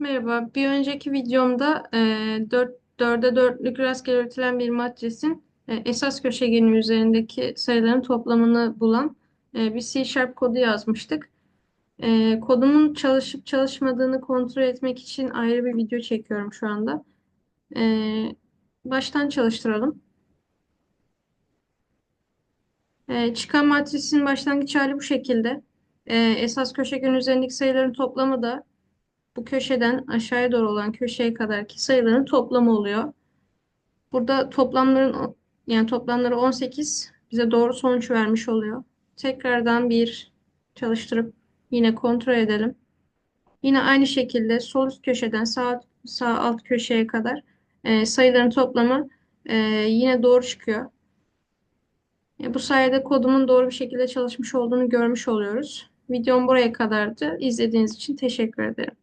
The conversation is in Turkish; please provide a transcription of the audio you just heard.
Merhaba. Bir önceki videomda e, 4, 4'e 4'lük rastgele üretilen bir matrisin e, esas köşegeni üzerindeki sayıların toplamını bulan e, bir C Sharp kodu yazmıştık. E, kodumun çalışıp çalışmadığını kontrol etmek için ayrı bir video çekiyorum şu anda. E, baştan çalıştıralım. E, çıkan matrisin başlangıç hali bu şekilde. E, esas köşegen üzerindeki sayıların toplamı da bu köşeden aşağıya doğru olan köşeye kadarki sayıların toplamı oluyor. Burada toplamların yani toplamları 18 bize doğru sonuç vermiş oluyor. Tekrardan bir çalıştırıp yine kontrol edelim. Yine aynı şekilde sol üst köşeden sağ, sağ alt köşeye kadar e, sayıların toplamı e, yine doğru çıkıyor. E, bu sayede kodumun doğru bir şekilde çalışmış olduğunu görmüş oluyoruz. Videom buraya kadardı. İzlediğiniz için teşekkür ederim.